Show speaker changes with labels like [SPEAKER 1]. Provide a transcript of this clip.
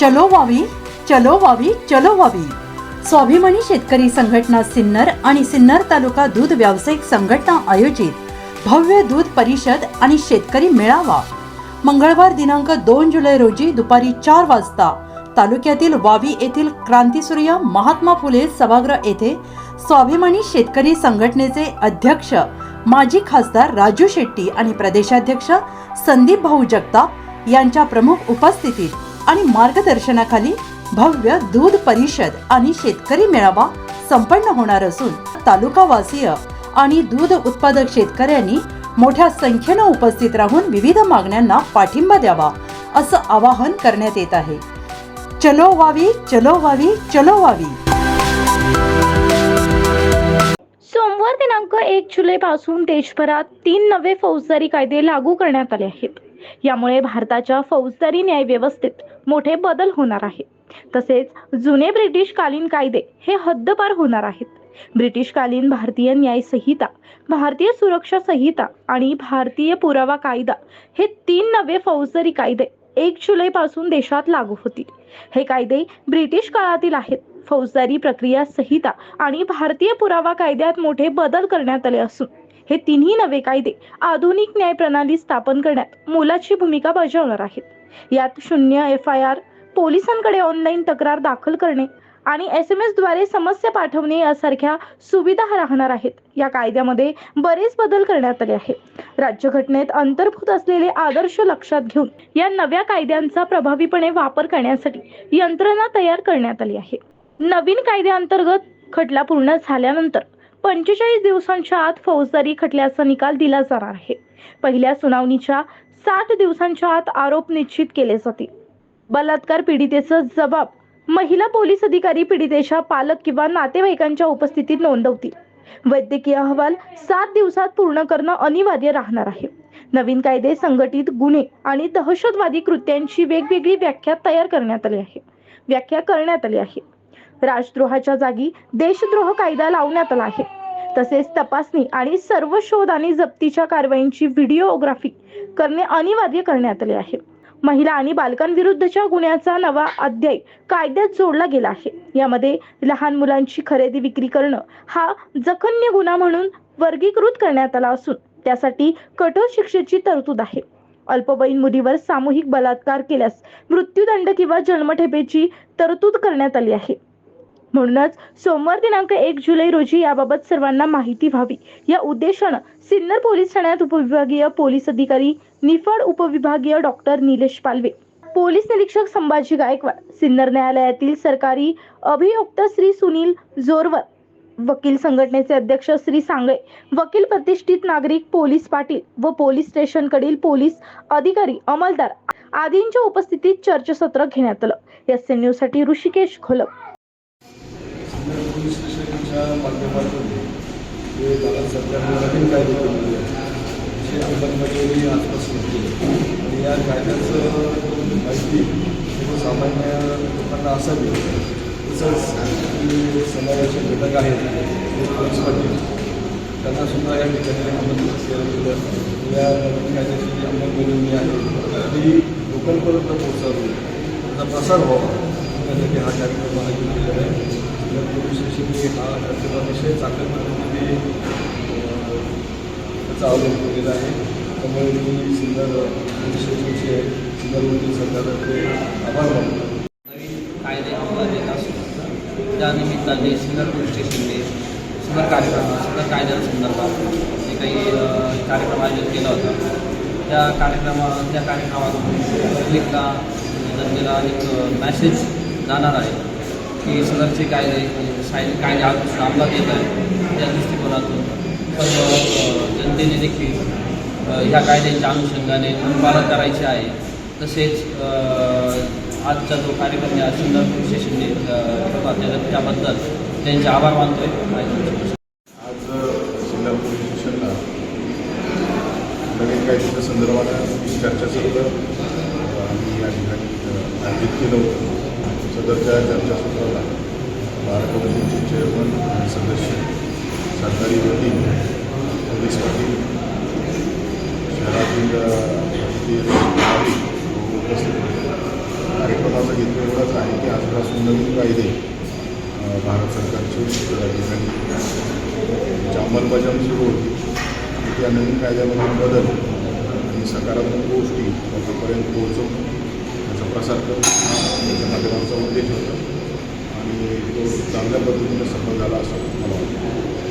[SPEAKER 1] चलो वावी चलो वावी चलो वावी स्वाभिमानी शेतकरी संघटना सिन्नर आणि सिन्नर तालुका दूध व्यावसायिक संघटना आयोजित भव्य दूध परिषद आणि शेतकरी मेळावा. मंगळवार दिनांक दोन जुलै रोजी दुपारी चार वाजता तालुक्यातील वावी येथील क्रांतीसूर्य महात्मा फुले सभागृह येथे स्वाभिमानी शेतकरी संघटनेचे अध्यक्ष माजी खासदार राजू शेट्टी आणि प्रदेशाध्यक्ष संदीप भाऊ जगताप यांच्या प्रमुख उपस्थितीत आणि मार्गदर्शनाखाली भव्य दूध परिषद आणि शेतकरी मेळावा संपन्न होणार असून तालुकावासीय आणि दूध उत्पादक शेतकऱ्यांनी मोठ्या संख्येनं उपस्थित राहून विविध मागण्यांना पाठिंबा द्यावा असं आवाहन करण्यात येत आहे. चलो वावी चलो वावी चलो वावी.
[SPEAKER 2] सोमवार दिनांक एक जुलै पासून देशभरात तीन नवे फौजदारी कायदे लागू करण्यात आले आहेत. यामुळे भारताच्या फौजदारी न्याय व्यवस्थेत मोठे बदल होणार आहेत. तसेच जुने ब्रिटिश कालीन कायदे हे हद्दपार होणार आहेत. ब्रिटिशकालीन भारतीय न्याय संहिता भारतीय सुरक्षा संहिता आणि भारतीय पुरावा कायदा हे तीन नवे फौजदारी कायदे एक जुलै पासून देशात लागू होतील. हे कायदे ब्रिटिश काळातील आहेत. फौजदारी प्रक्रिया संहिता आणि भारतीय पुरावा कायद्यात मोठे बदल करण्यात आले असून हे तिन्ही नवे कायदे आधुनिक न्याय प्रणाली स्थापन करण्यात मोलाची भूमिका बजावणार आहेत. यात शून्य एफ आय आर पोलिसांकडे ऑनलाईन तक्रार दाखल करणे आणि एस एम एसद्वारे समस्या पाठवणे यासारख्या सुविधा राहणार आहेत. या कायद्यामध्ये बरेच बदल करण्यात आले आहेत. राज्यघटनेत अंतर्भूत असलेले आदर्श लक्षात घेऊन या नव्या कायद्यांचा प्रभावीपणे वापर करण्यासाठी यंत्रणा तयार करण्यात आली आहे. नवीन कायद्याअंतर्गत खटला पूर्ण झाल्यानंतर पंचेचाळीस दिवसांच्या आत फौजदारी खटल्याचा निकाल दिला जाणार आहे. पहिल्या सुनावणीच्या साठ दिवसांच्या आत आरोप निश्चित केले जातील. बलात्कार पीडितेचा जबाब महिला पोलीस अधिकारी पीडितेच्या पालक किंवा नातेवाईकांच्या उपस्थितीत नोंदवतील. वैद्यकीय अहवाल सात दिवसात पूर्ण करणं अनिवार्य राहणार आहे. नवीन कायदे संघटित गुन्हे आणि दहशतवादी कृत्यांची वेगवेगळी व्याख्या तयार करण्यात आली आहे. व्याख्या करण्यात आली आहे. राजद्रोहाच्या जागी देशद्रोह कायदा लावण्यात आला आहे. तसेच तपासणी आणि सर्व शोध आणि जप्तीच्या कारवाईंची व्हिडिओग्राफी करणे अनिवार्य करण्यात आले आहे. महिला आणि बालकांविरुद्धच्या गुन्ह्याचा नवा अध्याय कायद्यात जोडला गेला आहे. यामध्ये लहान मुलांची खरेदी विक्री करणं हा जखन्य गुन्हा म्हणून वर्गीकृत करण्यात आला असून त्यासाठी कठोर शिक्षेची तरतूद आहे. अल्पवयीन मुलीवर सामूहिक बलात्कार केल्यास मृत्यूदंड किंवा जन्मठेपेची तरतूद करण्यात आली आहे. म्हणूनच सोमवार दिनांक एक जुलै रोजी याबाबत सर्वांना माहिती व्हावी. या उद्देशानं सिन्नर पोलीस ठाण्यात उपविभागीय पोलीस अधिकारी निफाड उपविभागीय डॉक्टर निलेश पालवे पोलीस निरीक्षक संभाजी गायकवाड सिन्नर न्यायालयातील सरकारी अभियुक्त श्री सुनील जोरवर वकील संघटनेचे अध्यक्ष श्री सांगळे वकील प्रतिष्ठित नागरिक पोलीस पाटील व पोलीस स्टेशनकडील पोलीस अधिकारी अमलदार आदींच्या उपस्थितीत चर्चासत्र घेण्यात आलं. एस एन न्यूजसाठी ऋषिकेश घोलप
[SPEAKER 3] स्टेशनच्या माध्यमातून जे भारत सरकारने नवीन कायदे केलेले आहेत त्याची अंमलबजावणी आजपासून आणि या कायद्याचं माहिती सर्वसामान्य लोकांना असावी. तसंच जे समाजाचे घटक आहेत पोलीस पाटील सुद्धा या ठिकाणी आमंत्रित या नवीन कायद्याची जी अंमलबजावणी आहे ती लोकांपर्यंत पोहोचावी. त्याचा प्रसार व्हावा. त्यासाठी हा कार्यक्रम आयोजित केलेला आहे. जर पोलीस स्टेशनने हा कार्यक्रम अतिशय चांगल्या पद्धतीने त्याचा अवलंब केलेला आहे. त्यामुळे मी सिन्नर पोलीस स्टेशनचे सिन्नर वकील सरकारचे आभार मानतो
[SPEAKER 4] नवीन कायदे अंमलात येत असून त्या निमित्ताने सिन्नर पोलीस स्टेशनने सिन्नर कार्यक्रम सिन्नर कायद्यांसंदर्भात जे काही कार्यक्रम आयोजित केला होता. त्या कार्यक्रमा त्या कार्यक्रमातून पब्लिकला जनतेला एक मॅसेज जाणार आहे की सदरचे कायदे म्हणजे साय कायदे आजपासून अंमलात येत आहे त्या दृष्टिकोनातून. सर्व जनतेने देखील ह्या कायद्यांच्या अनुषंगाने अनुपालन करायचे आहे. तसेच आजचा जो कार्यक्रम या सिन्नर पोलीस स्टेशनने अ, त्याबद्दल त्यांचे आभार मानतोय.
[SPEAKER 5] आज जिल्हा स्टेशनला नवीन कायद्याच्या संदर्भात चर्चा सुरू आम्ही या ठिकाणी आयोजित केलं होतं. सदरच्या चर्चासत्राला बारापतीचे चेअरमन आणि सदस्य सरकारी वकील पोलीस पाटील शहरातील कार्यक्रमाचा राजकीय नागरिक उपस्थित होते. कार्यक्रमाचं नवीन कायदे भारत सरकारचे ठिकाणी त्याची अंमलबजावणी सुरू होती. त्या नवीन कायद्यामधून बदल आणि सकारात्मक गोष्टी लोकांपर्यंत पोहोचवून प्रसार करून हा त्याच्या उद्देश होता. आणि तो चांगल्या पद्धतीने सफल झाला असं मला वाटतं.